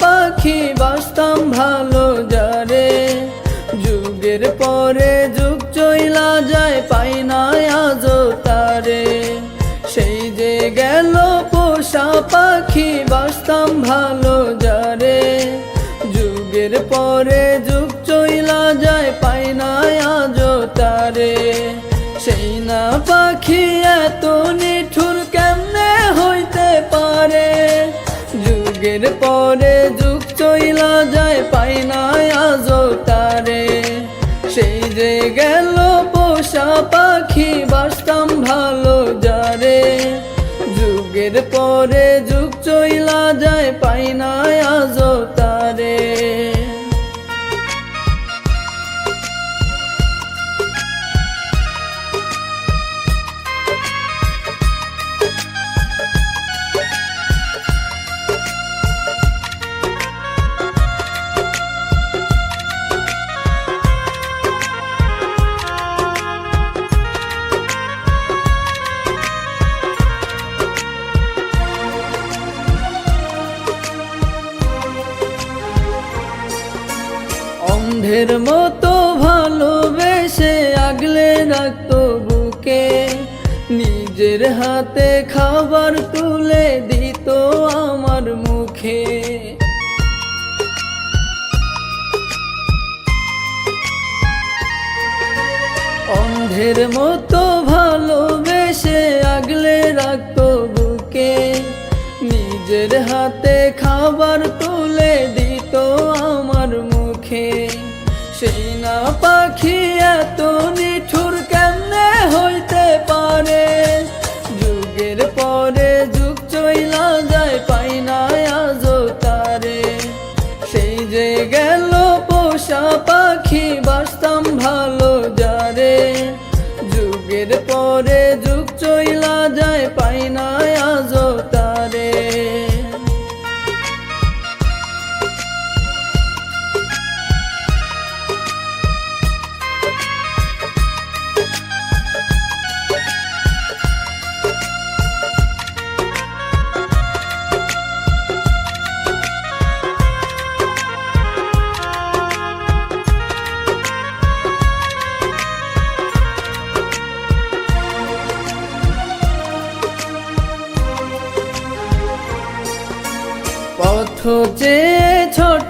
পাখি বাস্তম ভালো যারে যুগের পরে যুগ চইলা যায়, পাই না আজ তারে। সেই যে গেল পোষা পাখি বাস্তম ভালো যারে যুগের পরে যুগ চইলা যায়, পাই না আজ তারে। সেই না পাখি এত নিঠুর আজ তারে। সেই যে গেল পোষা পাখি, বাসতাম ভালো যারে যুগের পরে যুগ চইলা যায় পাইনায় আজ অন্ধের মতো ভালোবেসে আগলে রাখতো বুকে। নিজের হাতে খাবার তুলে দিত আমার মুখে। অন্ধের মতো ভালোবেসে আগলে রাখতো বুকে। নিজের হাতে খাবার তুলে দিত যে গেল পোষা পাখি বাসতাম ভালো যারে। যুগের পরে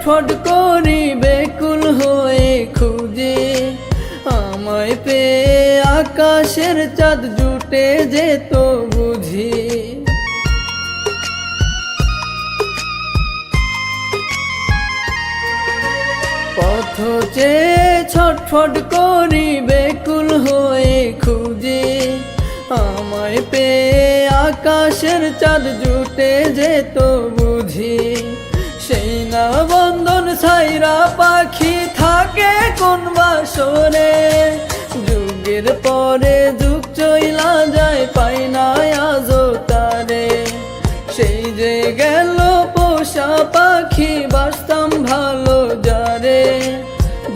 ছটফট করি বেকুল হয়ে খুঁজে। আমায় পেয়ে আকাশের চাঁদ জুটে যেত বুঝি। পথ চেয়ে ছটফট করি বেকুল হয়ে খুঁজে। আমায় পেয়ে আকাশের চাঁদ জুটে যেত বুঝি। ছাইরা পাখি থাকে কোন বাসরে? যুগের পরে যুগ চইলা যায়, পাই না আজ তারে। সেই যে গেল পোষা পাখি বাস্তম ভালো যারে।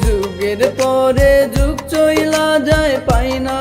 যুগের পরে যুগ চইলা যায়, পাই না